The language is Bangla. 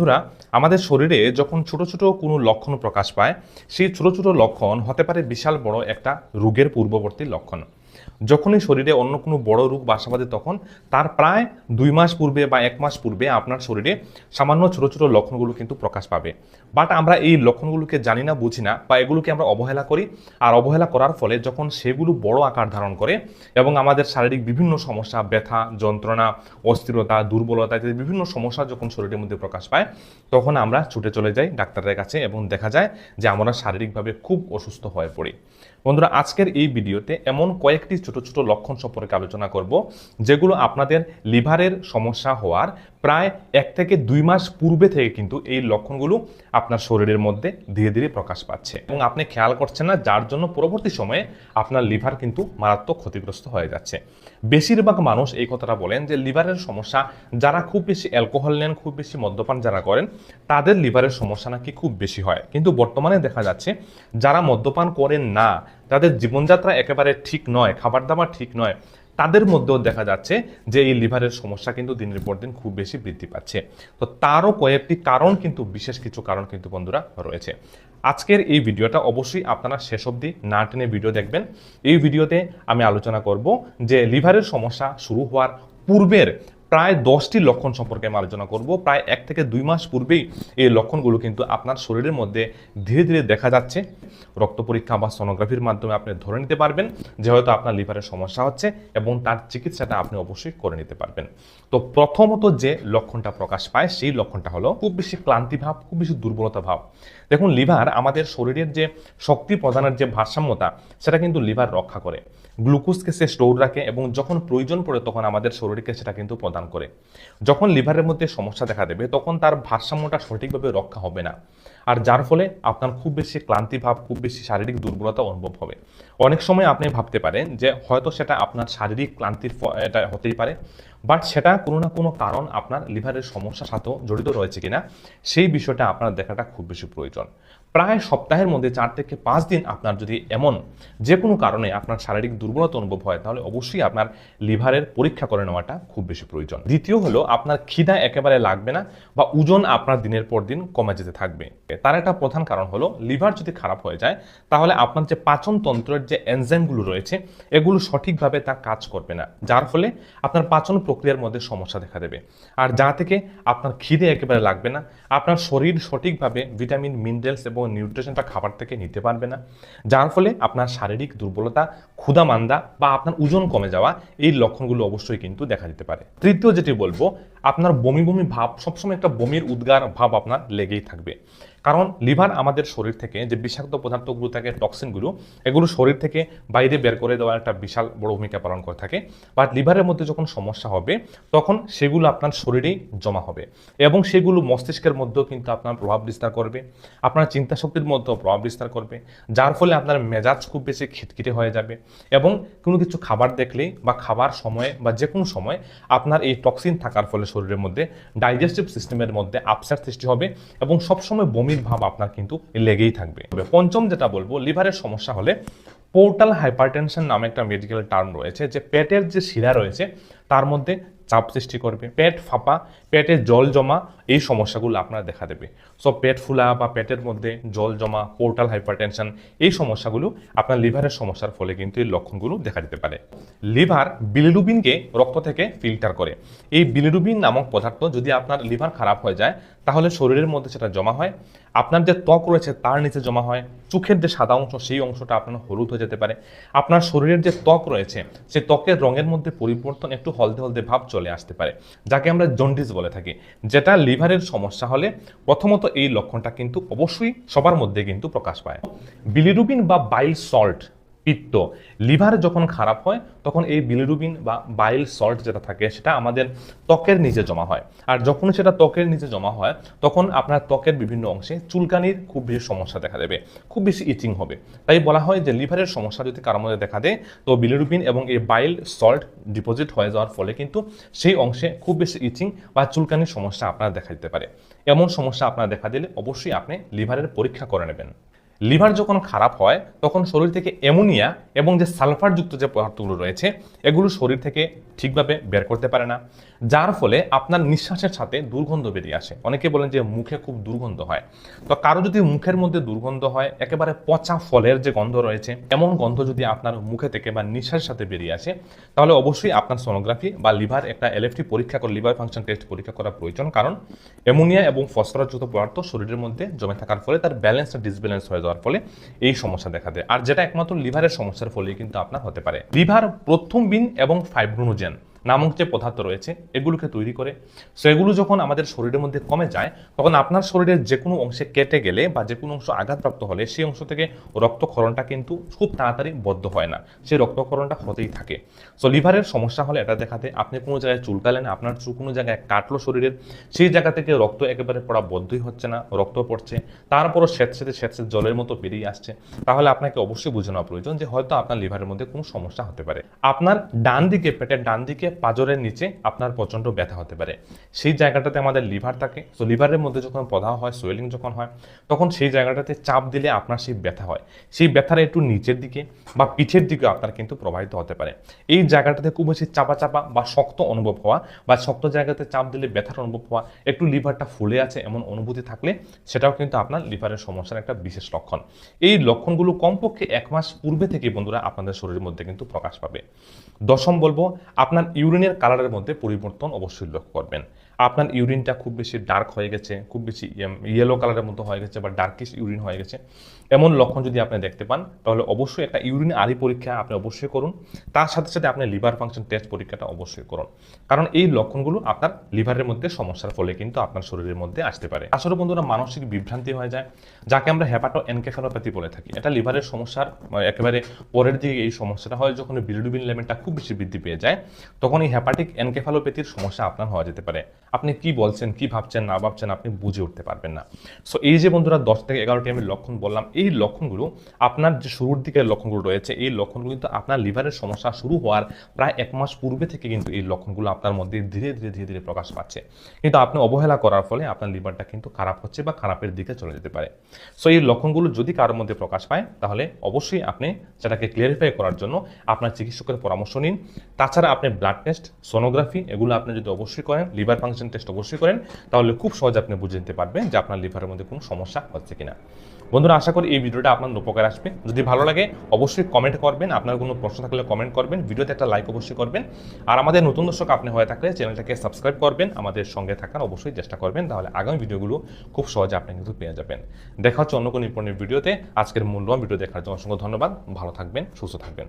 বন্ধুরা, আমাদের শরীরে যখন ছোট ছোট কোনো লক্ষণ প্রকাশ পায়, সেই ছোট ছোট লক্ষণ হতে পারে বিশাল বড় একটা রোগের পূর্ববর্তী লক্ষণ। যখনই শরীরে অন্য কোনো বড় রোগ বাসা বাঁধে তখন তার প্রায় দুই মাস পূর্বে বা এক মাস পূর্বে আপনার শরীরে সামান্য ছোট ছোট লক্ষণগুলো কিন্তু প্রকাশ পাবে। বাট আমরা এই লক্ষণগুলোকে জানি না, বুঝি না বা এগুলোকে আমরা অবহেলা করি। আর অবহেলা করার ফলে যখন সেগুলো বড় আকার ধারণ করে এবং আমাদের শারীরিক বিভিন্ন সমস্যা, ব্যথা, যন্ত্রণা, অস্থিরতা, দুর্বলতা ইত্যাদি বিভিন্ন সমস্যা যখন শরীরের মধ্যে প্রকাশ পায়, তখন আমরা ছুটে চলে যাই ডাক্তারের কাছে এবং দেখা যায় যে আমরা শারীরিকভাবে খুব অসুস্থ হয়ে পড়ি। বন্ধুরা, আজকের এই ভিডিওতে এমন কয়েকটি ছোট ছোট লক্ষণ সম্পর্কে আলোচনা করব, যেগুলো আপনাদের লিভারের সমস্যা হওয়ার প্রায় এক থেকে দুই মাস পূর্বে থেকে কিন্তু এই লক্ষণগুলো আপনার শরীরের মধ্যে ধীরে ধীরে প্রকাশ পাচ্ছে। এবং আপনি খেয়াল করছেন না, যার জন্য পরবর্তী সময়ে আপনার লিভার কিন্তু মারাত্মক ক্ষতিগ্রস্ত হয়ে যাচ্ছে। বেশিরভাগ মানুষ এই কথাটা বলেন যে, লিভারের সমস্যা, যারা খুব বেশি অ্যালকোহল নেন, খুব বেশি মদ্যপান যারা করেন, তাদের লিভারের সমস্যা নাকি খুব বেশি হয়। কিন্তু বর্তমানে দেখা যাচ্ছে, যারা মদ্যপান করেন না তাদের জীবনযাত্রা একেবারে ঠিক নয় খাবার দাবার ঠিক নয়। তাদের মধ্যেও দেখা যাচ্ছে যে এই লিভারের সমস্যা কিন্তু দিনের পর দিন খুব বেশি বৃদ্ধি পাচ্ছে। তো তারও কয়েকটি কারণ কিন্তু, বিশেষ কিছু কারণ কিন্তু বন্ধুরা রয়েছে। আজকের এই ভিডিওটা অবশ্যই আপনারা শেষ অবধি না টেনে ভিডিও দেখবেন। এই ভিডিওতে আমি আলোচনা করব যে লিভারের সমস্যা শুরু হওয়ার পূর্বের প্রায় দশটি লক্ষণ সম্পর্কে আমি আলোচনা করব। প্রায় এক থেকে দুই মাস পূর্বেই এই লক্ষণগুলো কিন্তু আপনার শরীরের মধ্যে ধীরে ধীরে দেখা যাচ্ছে। রক্ত পরীক্ষা বা সোনোগ্রাফির মাধ্যমে আপনি ধরে নিতে পারবেন যে হয়তো আপনার লিভারের সমস্যা হচ্ছে এবং তার চিকিৎসাটা আপনি অবশ্যই করে নিতে পারবেন। তো প্রথমত যে লক্ষণটা প্রকাশ পায় সেই লক্ষণটা হলো খুব বেশি ক্লান্তি ভাব, খুব বেশি দুর্বলতা ভাব। দেখুন লিভার আমাদের শরীরের যে শক্তি প্রদানের যে ভারসাম্যতা, সেটা কিন্তু লিভার রক্ষা করে। গ্লুকোজকে সে স্টোর রাখে এবং যখন প্রয়োজন পড়ে তখন আমাদের শরীরকে সেটা কিন্তু প্রদান করে। যখন লিভারের মধ্যে সমস্যা দেখা দেবে, তখন তার ভারসাম্যটা সঠিকভাবে রক্ষা হবে না। আর যার ফলে আপনার খুব বেশি ক্লান্তি ভাব, খুব বেশি শারীরিক দুর্বলতা অনুভব হবে। অনেক সময় আপনি ভাবতে পারেন যে, হয়তো সেটা আপনার শারীরিক ক্লান্তির এটা হতেই পারে, বাট সেটা কোনো না কোনো কারণ আপনার লিভারের সমস্যার সাথেও জড়িত রয়েছে কিনা, সেই বিষয়টা আপনার দেখাটা খুব বেশি প্রয়োজন। প্রায় সপ্তাহের মধ্যে চার থেকে পাঁচ দিন আপনার যদি এমন যে কোনো কারণে আপনার শারীরিক দুর্বলতা অনুভব হয়, তাহলে অবশ্যই আপনার লিভারের পরীক্ষা করে নেওয়াটা খুব বেশি প্রয়োজন। দ্বিতীয় হলো, আপনার খিদা একেবারে লাগবে না বা ওজন আপনার দিনের পর দিন কমে যেতে থাকবে। তার একটা প্রধান কারণ হলো, লিভার যদি খারাপ হয়ে যায়, তাহলে আপনার যে পাচন তন্ত্রের যে এনজাইমগুলো রয়েছে, এগুলো সঠিকভাবে তা কাজ করবে না। যার ফলে আপনার পাচন প্রক্রিয়ার মধ্যে সমস্যা দেখা দেবে। আর যা থেকে আপনার খিদে একেবারে লাগবে না, আপনার শরীর সঠিকভাবে ভিটামিন, মিনারেলস এবং নিউট্রিশনটা খাবার থেকে নিতে পারবে না। যার ফলে আপনার শারীরিক দুর্বলতা ক্ষুধা মান্দা বা আপনার ওজন কমে যাওয়া, এই লক্ষণগুলো অবশ্যই কিন্তু দেখা দিতে পারে। তৃতীয় যেটি বলব আপনার বমি বমি ভাব, সবসময় একটা বমির উদ্গার ভাব আপনার লেগেই থাকবে। কারণ লিভার আমাদের শরীর থেকে যে বিষাক্ত পদার্থগুলো থাকে, টক্সিনগুলো, এগুলো শরীর থেকে বাইরে বের করে দেওয়ার একটা বিশাল বড় ভূমিকা পালন করে থাকে। বাট লিভারের মধ্যে যখন সমস্যা হবে, তখন সেগুলো আপনার শরীরেই জমা হবে এবং সেগুলো মস্তিষ্কের মধ্যেও কিন্তু আপনার প্রভাব বিস্তার করবে। আপনার চিন্তা শক্তির মধ্যেও প্রভাব বিস্তার করবে, যার ফলে আপনার মেজাজ খুব বেশি খিটখিটে হয়ে যাবে এবং কোনো কিছু খাবার দেখলেই বা খাবার সময়ে বা যে কোনো সময় আপনার এই টক্সিন থাকার ফলে শরীরের মধ্যে ডাইজেস্টিভ সিস্টেমের মধ্যে আপসার সৃষ্টি হবে এবং সবসময় বমির ভাব আপনার কিন্তু লেগেই থাকবে। পঞ্চম যেটা বলব, লিভারের সমস্যা হলে পোর্টাল হাইপারটেনশন নামে একটা মেডিকেল টার্ম রয়েছে, যে পেটের যে শিরা রয়েছে, তার মধ্যে চাপ সৃষ্টি করবে। পেট ফাঁপা, পেটে জল জমা, এই সমস্যাগুলো আপনার দেখা দেবে। সো পেট ফুলা বা পেটের মধ্যে জল জমা পোর্টাল হাইপারটেনশন এই সমস্যাগুলো আপনার লিভারের সমস্যার ফলে কিন্তু এই লক্ষণগুলো দেখা দিতে পারে। লিভার বিলিরুবিনকে রক্ত থেকে ফিল্টার করে। এই বিলিরুবিন নামক পদার্থ যদি আপনার লিভার খারাপ হয়ে যায়, তাহলে শরীরের মধ্যে সেটা জমা হয়। আপনার যে ত্বক রয়েছে, তার নিচে জমা হয়। চোখের যে সাদা অংশ, সেই অংশটা আপনার হলুদ হয়ে যেতে পারে। আপনার শরীরের যে ত্বক রয়েছে, সেই ত্বকের রঙের মধ্যে পরিবর্তন, একটু হলদে হলদে ভাব চলে আসতে পারে, যাকে আমরা জন্ডিস বলে থাকি। যেটা লিভারের সমস্যা হলে প্রথমত এই লক্ষণটা কিন্তু অবশ্যই সবার মধ্যে কিন্তু প্রকাশ পায়। বিলিরুবিন বা বাইল সল্ট পিত্ত। লিভার যখন খারাপ হয়, তখন এই বিলিরুবিন বা বাইল সল্ট যেটা থাকে, সেটা আমাদের ত্বকের নিচে জমা হয়। আর যখন সেটা ত্বকের নিচে জমা হয়, তখন আপনার ত্বকের বিভিন্ন অংশে চুলকানির খুব বেশি সমস্যা দেখা দেবে। খুব বেশি ইচিং হবে। তাই বলা হয় যে লিভারের সমস্যা যদি কারোর মধ্যে দেখা দেয়, তো বিলিরুবিন এবং এই বাইল সল্ট ডিপোজিট হয়ে যাওয়ার ফলে কিন্তু সেই অংশে খুব বেশি ইচিং বা চুলকানির সমস্যা আপনার দেখা দিতে পারে। এমন সমস্যা আপনার দেখা দিলে অবশ্যই আপনি লিভারের পরীক্ষা করে নেবেন। লিভার যখন খারাপ হয়, তখন শরীর থেকে অ্যামোনিয়া এবং যে সালফারযুক্ত যে পদার্থগুলো রয়েছে, এগুলো শরীর থেকে ঠিকভাবে বের করতে পারে না। যার ফলে আপনার নিঃশ্বাসের সাথে দুর্গন্ধ বেরিয়ে আসে। অনেকে বলেন যে মুখে খুব দুর্গন্ধ হয়। তো কারও যদি মুখের মধ্যে দুর্গন্ধ হয়, একেবারে পচা ফলের যে গন্ধ রয়েছে, এমন গন্ধ যদি আপনার মুখে থেকে বা নিঃশ্বাসের সাথে বেরিয়ে আসে, তাহলে অবশ্যই আপনার সোনোগ্রাফি বা লিভার একটা এলএফটি পরীক্ষা করে, লিভার ফাংশন টেস্ট পরীক্ষা করা প্রয়োজন। কারণ অ্যামোনিয়া এবং ফসফরাসযুক্ত পদার্থ শরীরের মধ্যে জমে থাকার ফলে তার ব্যালেন্সটা ডিসব্যালেন্স হয়ে যাওয়ার ফলে এই সমস্যা দেখা দেয়। আর যেটা একমাত্র লিভারের সমস্যার ফলে কিন্তু আপনার হতে পারে। লিভার প্রথম বিন এবং ফাইব্রোনোজেন নামক যে পদার্থ রয়েছে, এগুলোকে তৈরি করে সো এগুলো যখন আমাদের শরীরের মধ্যে কমে যায়, তখন আপনার শরীরের যে কোনো অংশে কেটে গেলে বা যে কোনো অংশ আঘাতপ্রাপ্ত হলে, সেই অংশ থেকে রক্তক্ষরণটা কিন্তু খুব তাড়াতাড়ি বদ্ধ হয় না। সেই রক্তক্ষরণটা হতেই থাকে। সো লিভারের সমস্যা হলে এটা দেখাতে, আপনি কোনো জায়গায় চুলকালেন, আপনার চুল কোনো জায়গায় কাটলো শরীরের, সেই জায়গা থেকে রক্ত একেবারে পড়া বদ্ধই হচ্ছে না, রক্ত পড়ছে, তারপরও স্বেচ্ছেতে স্বেচ্ছেতে জলের মতো বেরিয়ে আসছে। তাহলে আপনাকে অবশ্যই বুঝে নেওয়া প্রয়োজন যে হয়তো আপনার লিভারের মধ্যে কোনো সমস্যা হতে পারে। আপনার ডান দিকে পেটের ডান দিকে পাজরের নিচে আপনার প্রচণ্ড ব্যথা হতে পারে। সেই জায়গাটাতে আমাদের লিভার থাকে। তো লিভারের মধ্যে যখন প্রদাহ হয়, সোয়েলিং যখন হয়, তখন সেই জায়গাটাতে চাপ দিলে আপনার সেই ব্যথা হয়। সেই ব্যথার একটু নিচের দিকে বা পিঠের দিকে আপনার কিন্তু প্রবাহিত হতে পারে। এই জায়গাটাতে খুব বেশি চাপা চাপা বা শক্ত অনুভব হওয়া বা শক্ত জায়গাতে চাপ দিলে ব্যথার অনুভব হওয়া, একটু লিভারটা ফুলে আছে এমন অনুভূতি থাকলে সেটাও কিন্তু আপনার লিভারের সমস্যার একটা বিশেষ লক্ষণ। এই লক্ষণগুলো কমপক্ষে এক মাস পূর্বে থেকে বন্ধুরা আপনাদের শরীরের মধ্যে কিন্তু প্রকাশ পাবে। দশম বলব, আপনার ইউরিনের কালারের মধ্যে পরিবর্তন অবশ্যই লক্ষ্য করবেন। আপনার ইউরিনটা খুব বেশি ডার্ক হয়ে গেছে, খুব বেশি ইয়েলো কালারের মতো হয়ে গেছে বা ডার্কিশ ইউরিন হয়ে গেছে। এমন লক্ষণ যদি আপনি দেখতে পান, তাহলে অবশ্যই একটা ইউরিন আরি পরীক্ষা আপনি অবশ্যই করুন। তার সাথে সাথে আপনি লিভার ফাংশন টেস্ট পরীক্ষাটা অবশ্যই করুন। কারণ এই লক্ষণগুলো আপনার লিভারের মধ্যে সমস্যার ফলে কিন্তু আপনার শরীরের মধ্যে আসতে পারে। আসলে বন্ধুরা, মানসিক বিভ্রান্তি হয়ে যায়, যাকে আমরা হ্যাপাটো এনকেফালোপ্যাথি বলে থাকি। এটা লিভারের সমস্যার মানে একেবারে পরের দিকে এই সমস্যাটা হয়, যখন বিলিরুবিন লেভেলটা খুব বেশি বৃদ্ধি পেয়ে যায়, তখন এই হ্যাপাটিক এনকেফালোপ্যাথির সমস্যা আপনার হওয়া যেতে পারে। আপনি কি বলছেন, কি ভাবছেন, না ভাবছেন, আপনি বুঝে উঠতে পারবেন না। সো এই যে বন্ধুরা, দশ থেকে এগারোটি আমি লক্ষণ বললাম, এই লক্ষণগুলো আপনার যে শুরুর দিকের লক্ষণগুলো রয়েছে, এই লক্ষণগুলো কিন্তু আপনার লিভারের সমস্যা শুরু হওয়ার প্রায় এক মাস পূর্বে থেকে কিন্তু এই লক্ষণগুলো আপনার মধ্যে ধীরে ধীরে ধীরে ধীরে প্রকাশ পাচ্ছে। কিন্তু আপনি অবহেলা করার ফলে আপনার লিভারটা কিন্তু খারাপ হচ্ছে বা খারাপের দিকে চলে যেতে পারে। সো এই লক্ষণগুলো যদি কারোর মধ্যে প্রকাশ পায়, তাহলে অবশ্যই আপনি সেটাকে ক্লিয়ারিফাই করার জন্য আপনার চিকিৎসকের পরামর্শ নিন। তাছাড়া আপনি ব্লাড টেস্ট সোনোগ্রাফি এগুলো আপনি যদি অবশ্যই করেন লিভার ফাংশন টেস্ট অবশ্যই করেন। তাহলে খুব সহজে আপনি বুঝে নিতে পারবেন যে আপনার লিভারের মধ্যে কোনো সমস্যা হচ্ছে কিনা। বন্ধুরা, আশা করি এই ভিডিওটা আপনার উপকার আসবে। যদি ভালো লাগে, অবশ্যই কমেন্ট করবেন। আপনার কোনো প্রশ্ন থাকলে কমেন্ট করবেন। ভিডিওতে একটা লাইক অবশ্যই করবেন। আর আমাদের নতুন দর্শক আপনি হয়ে থাকলে চ্যানেলটাকে সাবস্ক্রাইব করবেন। আমাদের সঙ্গে থাকার অবশ্যই চেষ্টা করবেন। তাহলে আগামী ভিডিওগুলো খুব সহজে আপনি কিন্তু পেয়ে যাবেন। দেখা হচ্ছে অন্য কোনো নিপুণের ভিডিওতে আজকের মূল্যবান ভিডিও দেখার জন্য অসংখ্য ধন্যবাদ। ভালো থাকবেন, সুস্থ থাকবেন।